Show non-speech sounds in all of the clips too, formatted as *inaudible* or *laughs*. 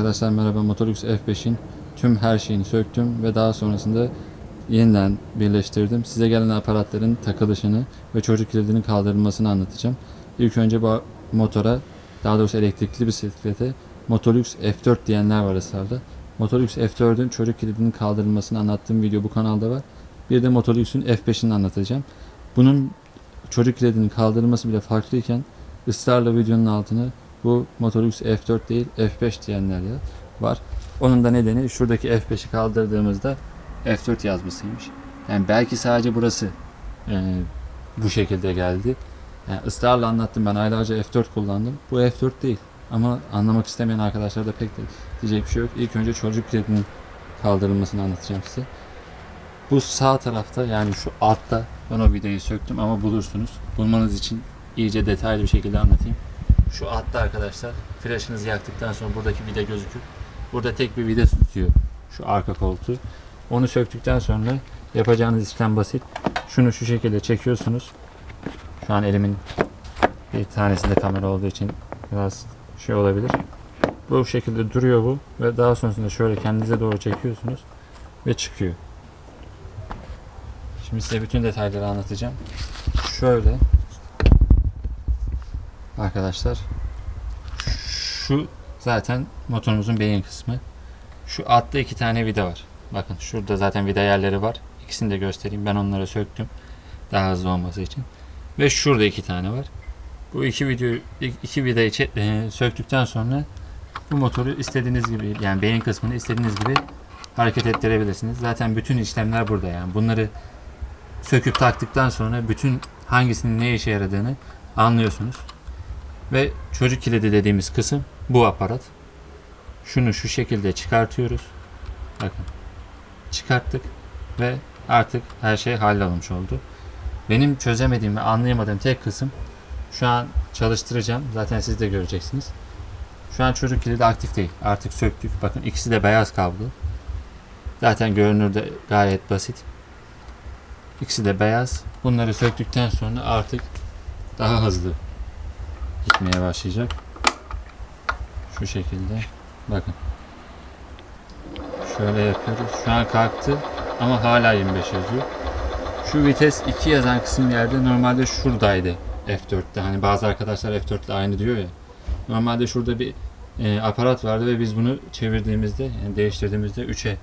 Arkadaşlar merhaba Motorlux F5'in tüm her şeyini söktüm ve daha sonrasında yeniden birleştirdim. Size gelen aparatların takılışını ve çocuk kilidinin kaldırılmasını anlatacağım. İlk önce bu motora daha doğrusu elektrikli bisiklete Motorlux F4 diyenler var ısrarda. Motorlux F4'ün çocuk kilidinin kaldırılmasını anlattığım video bu kanalda var. Bir de Motorlux'un F5'ini anlatacağım. Bunun çocuk kilidinin kaldırılması bile farklıyken ısrarla videonun altına bu Motorlux F4 değil F5 diyenler de var. Onun da nedeni şuradaki F5'i kaldırdığımızda F4 yazmasıymış. Yani belki sadece burası e, bu şekilde geldi. Yani ısrarla anlattım ben aylarca F4 kullandım. Bu F4 değil. Ama anlamak istemeyen arkadaşlar da pek de diyecek bir şey yok. İlk önce çocuk kilidinin kaldırılmasını anlatacağım size. Bu sağ tarafta yani şu altta ben o vidayı söktüm ama bulursunuz. Bulmanız için iyice detaylı bir şekilde anlatayım. Şu altta arkadaşlar flaşınızı yaktıktan sonra buradaki vida gözükür. Burada tek bir vida tutuyor şu arka koltuğu. Onu söktükten sonra yapacağınız işlem basit. Şunu şu şekilde çekiyorsunuz. Şu an elimin bir tanesinde kamera olduğu için biraz şey olabilir. Bu şekilde duruyor bu ve daha sonrasında şöyle kendinize doğru çekiyorsunuz ve çıkıyor. Şimdi size bütün detayları anlatacağım. Şöyle arkadaşlar şu zaten motorumuzun beyin kısmı. Şu altta iki tane vida var. Bakın şurada zaten vida yerleri var. İkisini de göstereyim. Ben onları söktüm. Daha hızlı olması için. Ve şurada iki tane var. Bu iki video iki vidayı e, söktükten sonra bu motoru istediğiniz gibi yani beyin kısmını istediğiniz gibi hareket ettirebilirsiniz. Zaten bütün işlemler burada yani. Bunları söküp taktıktan sonra bütün hangisinin ne işe yaradığını anlıyorsunuz. Ve çocuk kilidi dediğimiz kısım bu aparat. Şunu şu şekilde çıkartıyoruz. Bakın. Çıkarttık ve artık her şey hallolmuş oldu. Benim çözemediğim ve anlayamadığım tek kısım şu an çalıştıracağım. Zaten siz de göreceksiniz. Şu an çocuk kilidi aktif değil. Artık söktük. Bakın ikisi de beyaz kablo. Zaten görünürde gayet basit. İkisi de beyaz. Bunları söktükten sonra artık daha hızlı gitmeye başlayacak. Şu şekilde. Bakın. Şöyle yapıyoruz. Şu an kalktı ama hala 25 yazıyor. Şu vites 2 yazan kısım yerde normalde şuradaydı F4'te. Hani bazı arkadaşlar F4'te aynı diyor ya. Normalde şurada bir e, aparat vardı ve biz bunu çevirdiğimizde, yani değiştirdiğimizde 3'e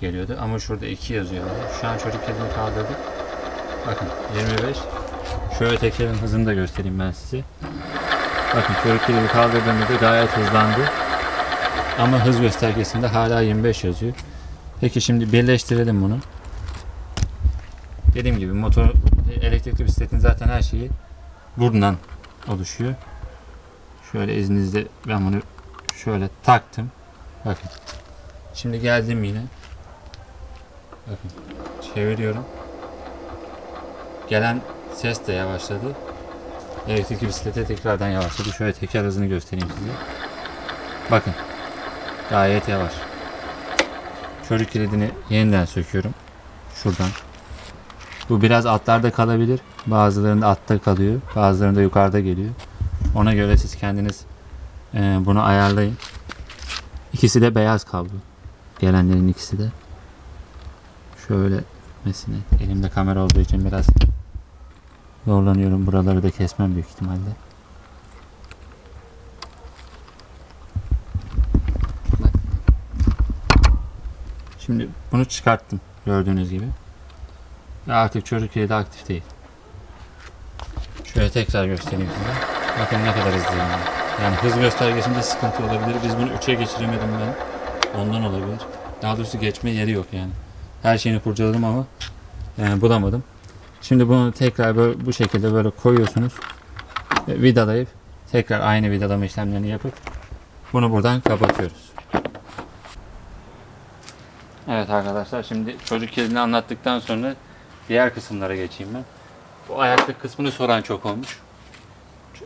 geliyordu. Ama şurada 2 yazıyordu. Şu an çocuk elini kaldırdık. Bakın 25. Şöyle tekerin hızını da göstereyim ben size. Bakın kilidi kaldırdığımızda gayet hızlandı. Ama hız göstergesinde hala 25 yazıyor. Peki şimdi birleştirelim bunu. Dediğim gibi motor elektrikli bisikletin zaten her şeyi buradan oluşuyor. Şöyle izninizle ben bunu şöyle taktım. Bakın. Şimdi geldim yine. Bakın. Çeviriyorum. Gelen ses de yavaşladı. Elektrikli bisiklete tekrardan yavaşladı. Şöyle teker hızını göstereyim size. Bakın. Gayet yavaş. Çocuk kilidini yeniden söküyorum. Şuradan. Bu biraz altlarda kalabilir. Bazılarında altta kalıyor. Bazılarında yukarıda geliyor. Ona göre siz kendiniz e, bunu ayarlayın. İkisi de beyaz kablo. Gelenlerin ikisi de. Şöyle mesine. Elimde kamera olduğu için biraz zorlanıyorum. Buraları da kesmem büyük ihtimalle. Şimdi bunu çıkarttım gördüğünüz gibi. Ve artık çocuk kilidi aktif değil. Şöyle tekrar göstereyim size. Bakın ne kadar hızlı yani. Yani hız göstergesinde sıkıntı olabilir. Biz bunu 3'e geçiremedim ben. Ondan olabilir. Daha doğrusu geçme yeri yok yani. Her şeyini kurcaladım ama yani bulamadım. Şimdi bunu tekrar böyle bu şekilde böyle koyuyorsunuz. Ve vidalayıp tekrar aynı vidalama işlemlerini yapıp bunu buradan kapatıyoruz. Evet arkadaşlar şimdi çocuk kilidini anlattıktan sonra diğer kısımlara geçeyim ben. Bu ayaklık kısmını soran çok olmuş.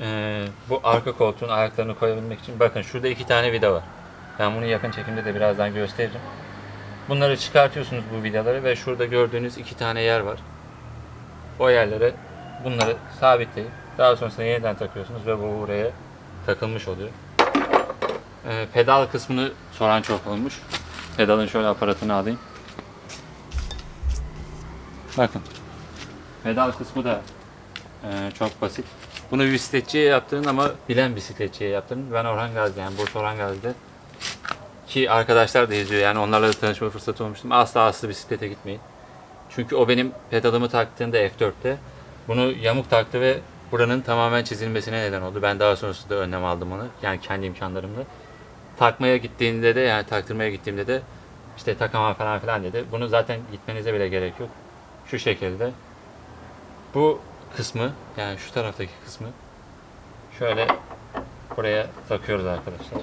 Ee, bu arka koltuğun ayaklarını koyabilmek için bakın şurada iki tane vida var. Ben bunu yakın çekimde de birazdan gösteririm. Bunları çıkartıyorsunuz bu vidaları ve şurada gördüğünüz iki tane yer var. O yerlere bunları sabitleyip daha sonrasında yeniden takıyorsunuz ve bu buraya takılmış oluyor. Ee, pedal kısmını soran çok olmuş. Pedalın şöyle aparatını alayım. Bakın. Pedal kısmı da e, çok basit. Bunu bisikletçiye yaptırın ama bilen bisikletçiye yaptırın. Ben Orhan Gazi yani Bursa Orhan Gazi'de ki arkadaşlar da izliyor yani onlarla da tanışma fırsatı olmuştum. Asla aslı bisiklete gitmeyin. Çünkü o benim pedalımı taktığında F4'te bunu yamuk taktı ve buranın tamamen çizilmesine neden oldu. Ben daha sonrasında önlem aldım onu. Yani kendi imkanlarımla. Takmaya gittiğinde de yani taktırmaya gittiğimde de işte takamam falan filan dedi. Bunu zaten gitmenize bile gerek yok. Şu şekilde. Bu kısmı yani şu taraftaki kısmı şöyle buraya takıyoruz arkadaşlar.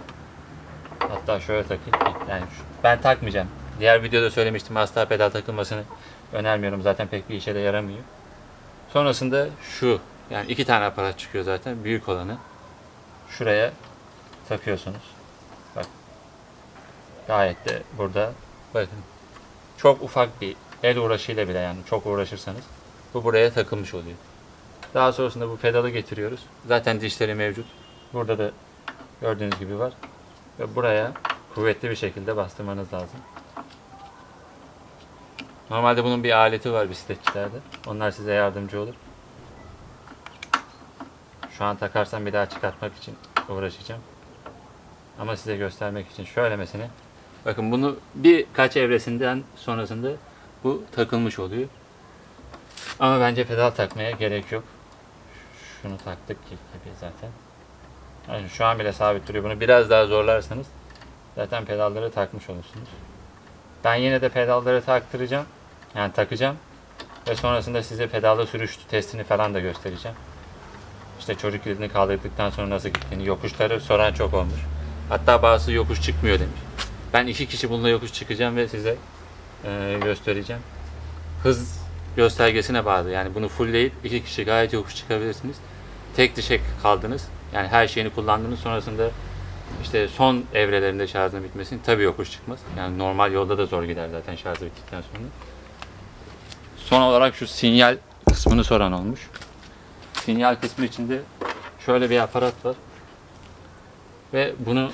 Hatta şöyle takayım. Yani ben takmayacağım. Diğer videoda söylemiştim asla pedal takılmasını önermiyorum. Zaten pek bir işe de yaramıyor. Sonrasında şu yani iki tane aparat çıkıyor zaten. Büyük olanı şuraya takıyorsunuz. Bak. Gayet de burada bakın. Çok ufak bir el uğraşıyla bile yani çok uğraşırsanız bu buraya takılmış oluyor. Daha sonrasında bu pedalı getiriyoruz. Zaten dişleri mevcut. Burada da gördüğünüz gibi var. Ve buraya kuvvetli bir şekilde bastırmanız lazım. Normalde bunun bir aleti var bisikletçilerde. Onlar size yardımcı olur. Şu an takarsam bir daha çıkartmak için uğraşacağım. Ama size göstermek için şöylemesine. Bakın bunu birkaç evresinden sonrasında bu takılmış oluyor. Ama bence pedal takmaya gerek yok. Şunu taktık gibi zaten. Yani şu an bile sabit duruyor. Bunu biraz daha zorlarsanız zaten pedalları takmış olursunuz. Ben yine de pedalları taktıracağım. Yani takacağım. Ve sonrasında size pedalda sürüş testini falan da göstereceğim. İşte çocuk kilidini kaldırdıktan sonra nasıl gittiğini, yokuşları soran çok olmuş. Hatta bazısı yokuş çıkmıyor demiş. Ben iki kişi bununla yokuş çıkacağım ve size e, göstereceğim. Hız göstergesine bağlı. Yani bunu fullleyip iki kişi gayet yokuş çıkabilirsiniz. Tek dişe kaldınız. Yani her şeyini kullandınız. Sonrasında işte son evrelerinde şarjın bitmesini tabii yokuş çıkmaz. Yani normal yolda da zor gider zaten şarjı bittikten sonra. Son olarak şu sinyal kısmını soran olmuş. Sinyal kısmı içinde şöyle bir aparat var. Ve bunu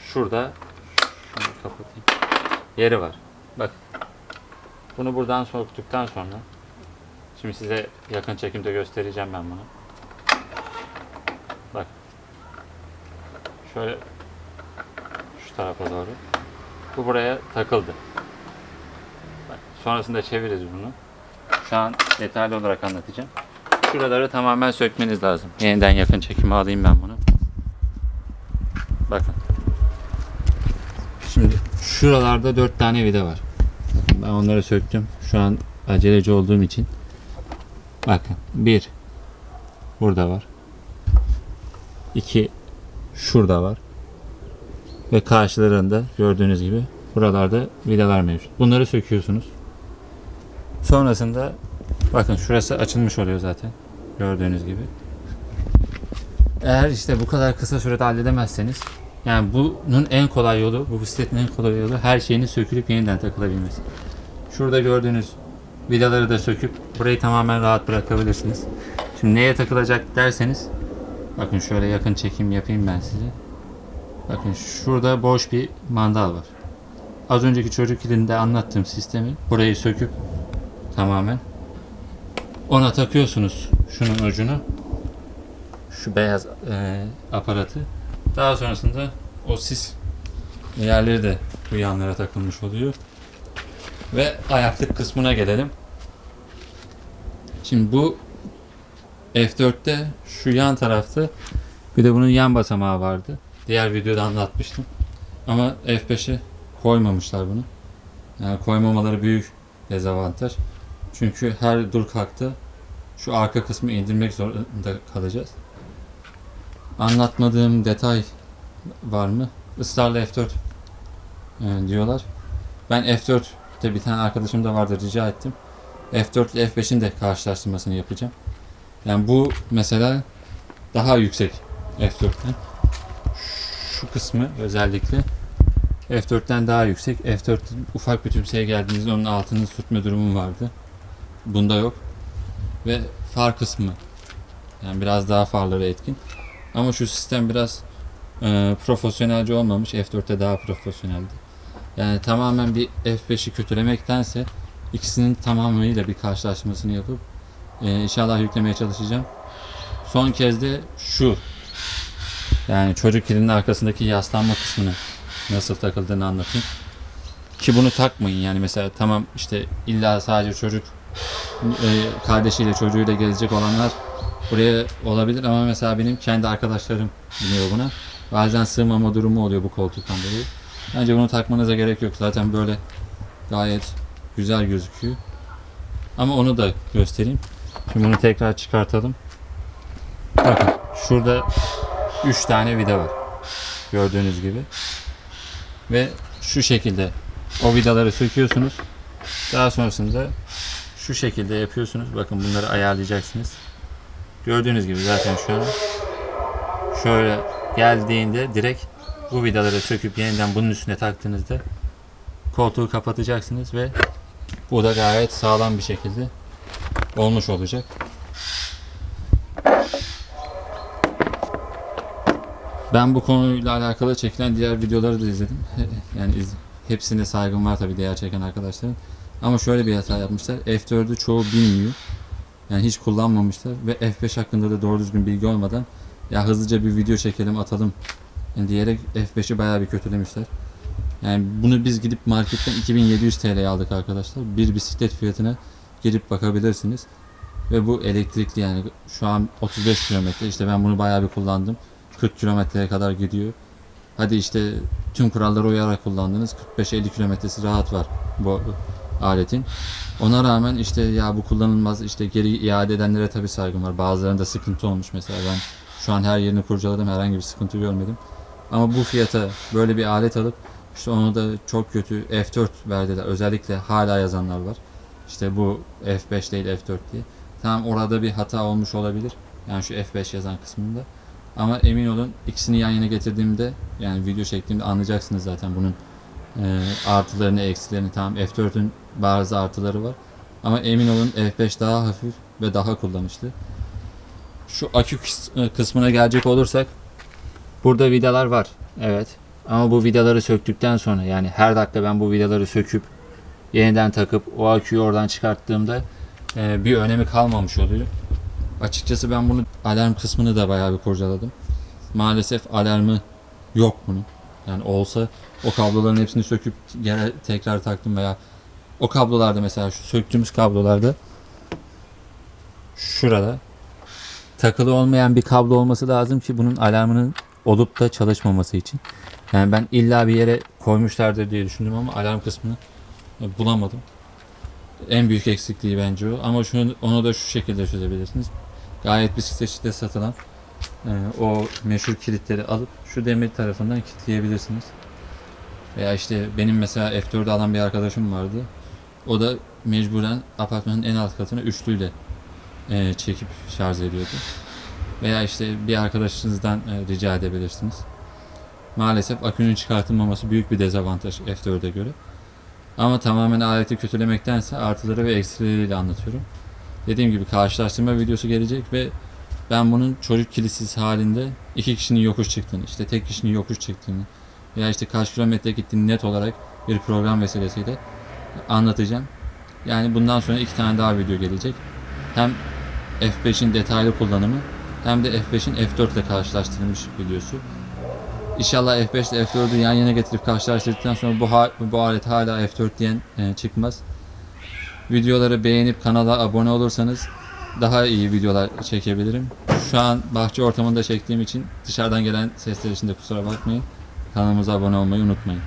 şurada şunu kapatayım. Yeri var. Bak. Bunu buradan soktuktan sonra şimdi size yakın çekimde göstereceğim ben bunu. Bak. Şöyle şu tarafa doğru. Bu buraya takıldı. Sonrasında çeviririz bunu. Şu an detaylı olarak anlatacağım. Şuraları tamamen sökmeniz lazım. Yeniden yakın çekime alayım ben bunu. Bakın. Şimdi şuralarda dört tane vida var. Ben onları söktüm. Şu an aceleci olduğum için. Bakın. Bir. Burada var. İki. Şurada var. Ve karşılarında gördüğünüz gibi buralarda vidalar mevcut. Bunları söküyorsunuz. Sonrasında bakın şurası açılmış oluyor zaten. Gördüğünüz gibi. Eğer işte bu kadar kısa sürede halledemezseniz yani bunun en kolay yolu, bu bisikletin en kolay yolu her şeyini sökülüp yeniden takılabilmesi. Şurada gördüğünüz vidaları da söküp burayı tamamen rahat bırakabilirsiniz. Şimdi neye takılacak derseniz bakın şöyle yakın çekim yapayım ben size. Bakın şurada boş bir mandal var. Az önceki çocuk kilidinde anlattığım sistemi burayı söküp tamamen. Ona takıyorsunuz şunun ucunu. Şu beyaz e, aparatı. Daha sonrasında o sis yerleri de bu yanlara takılmış oluyor. Ve ayaklık kısmına gelelim. Şimdi bu F4'te şu yan tarafta bir de bunun yan basamağı vardı. Diğer videoda anlatmıştım. Ama F5'e koymamışlar bunu. Yani koymamaları büyük dezavantaj çünkü her dur kalktı şu arka kısmı indirmek zorunda kalacağız. Anlatmadığım detay var mı? Israrla F4 e, diyorlar. Ben F4'te bir tane arkadaşım da vardı rica ettim. F4 ile F5'in de karşılaştırmasını yapacağım. Yani bu mesela daha yüksek F4'ten. Şu kısmı özellikle F4'ten daha yüksek. F4 ufak bir tümseye geldiğinizde onun altını sürtme durumu vardı. Bunda yok. Ve far kısmı yani biraz daha farları etkin. Ama şu sistem biraz e, profesyonelce olmamış. F4'te daha profesyoneldi. Yani tamamen bir F5'i kötülemektense ikisinin tamamıyla bir karşılaşmasını yapıp e, inşallah yüklemeye çalışacağım. Son kez de şu yani çocuk kilinin arkasındaki yaslanma kısmını nasıl takıldığını anlatayım. Ki bunu takmayın yani mesela tamam işte illa sadece çocuk e, kardeşiyle çocuğuyla gelecek olanlar buraya olabilir ama mesela benim kendi arkadaşlarım biliyor buna. Bazen sığmama durumu oluyor bu koltuktan dolayı. Bence bunu takmanıza gerek yok. Zaten böyle gayet güzel gözüküyor. Ama onu da göstereyim. Şimdi bunu tekrar çıkartalım. Bakın şurada 3 tane vida var. Gördüğünüz gibi. Ve şu şekilde o vidaları söküyorsunuz. Daha sonrasında şu şekilde yapıyorsunuz. Bakın bunları ayarlayacaksınız. Gördüğünüz gibi zaten şu an şöyle geldiğinde direkt bu vidaları söküp yeniden bunun üstüne taktığınızda koltuğu kapatacaksınız ve bu da gayet sağlam bir şekilde olmuş olacak. Ben bu konuyla alakalı çekilen diğer videoları da izledim. *laughs* Yani hepsine saygım var tabii diğer çeken arkadaşların. Ama şöyle bir hata yapmışlar. F4'ü çoğu bilmiyor. Yani hiç kullanmamışlar ve F5 hakkında da doğru düzgün bilgi olmadan ya hızlıca bir video çekelim atalım yani diyerek F5'i bayağı bir kötülemişler. Yani bunu biz gidip marketten 2700 TL'ye aldık arkadaşlar. Bir bisiklet fiyatına girip bakabilirsiniz. Ve bu elektrikli yani şu an 35 kilometre işte ben bunu bayağı bir kullandım. 40 kilometreye kadar gidiyor. Hadi işte tüm kurallara uyarak kullandınız. 45-50 kilometresi rahat var bu aletin. Ona rağmen işte ya bu kullanılmaz işte geri iade edenlere tabii saygım var. Bazılarında sıkıntı olmuş mesela ben şu an her yerini kurcaladım herhangi bir sıkıntı görmedim. Ama bu fiyata böyle bir alet alıp işte onu da çok kötü F4 verdiler. Özellikle hala yazanlar var. İşte bu F5 değil F4 diye. Tamam orada bir hata olmuş olabilir. Yani şu F5 yazan kısmında. Ama emin olun ikisini yan yana getirdiğimde yani video çektiğimde anlayacaksınız zaten bunun e, artılarını eksilerini. Tamam F4'ün bazı artıları var. Ama emin olun F5 daha hafif ve daha kullanışlı. Şu akü kıs- kısmına gelecek olursak burada vidalar var. Evet. Ama bu vidaları söktükten sonra yani her dakika ben bu vidaları söküp yeniden takıp o aküyü oradan çıkarttığımda e, bir önemi kalmamış oluyor. Açıkçası ben bunu alarm kısmını da bayağı bir kurcaladım. Maalesef alarmı yok bunun. Yani olsa o kabloların hepsini söküp gene tekrar taktım veya o kablolarda mesela şu söktüğümüz kablolarda şurada takılı olmayan bir kablo olması lazım ki bunun alarmının olup da çalışmaması için. Yani ben illa bir yere koymuşlardır diye düşündüm ama alarm kısmını e, bulamadım. En büyük eksikliği bence o. Ama şunu onu da şu şekilde çözebilirsiniz. Gayet bisikletçide satılan o meşhur kilitleri alıp şu demir tarafından kilitleyebilirsiniz. Veya işte benim mesela F4'ü alan bir arkadaşım vardı. O da mecburen apartmanın en alt katını üçlüyle e, çekip şarj ediyordu. Veya işte bir arkadaşınızdan e, rica edebilirsiniz. Maalesef akünün çıkartılmaması büyük bir dezavantaj F4'e göre. Ama tamamen aleti kötülemektense artıları ve eksileriyle anlatıyorum. Dediğim gibi karşılaştırma videosu gelecek ve ben bunun çocuk kilitsiz halinde iki kişinin yokuş çıktığını, işte tek kişinin yokuş çıktığını veya işte kaç kilometre gittiğini net olarak bir program vesilesiyle anlatacağım. Yani bundan sonra iki tane daha video gelecek. Hem F5'in detaylı kullanımı hem de F5'in F4 ile karşılaştırılmış videosu. İnşallah F5 ile F4'ü yan yana getirip karşılaştırdıktan sonra bu, ha- bu alet hala F4 diyen e, çıkmaz. Videoları beğenip kanala abone olursanız daha iyi videolar çekebilirim. Şu an bahçe ortamında çektiğim için dışarıdan gelen sesler için de kusura bakmayın. Kanalımıza abone olmayı unutmayın.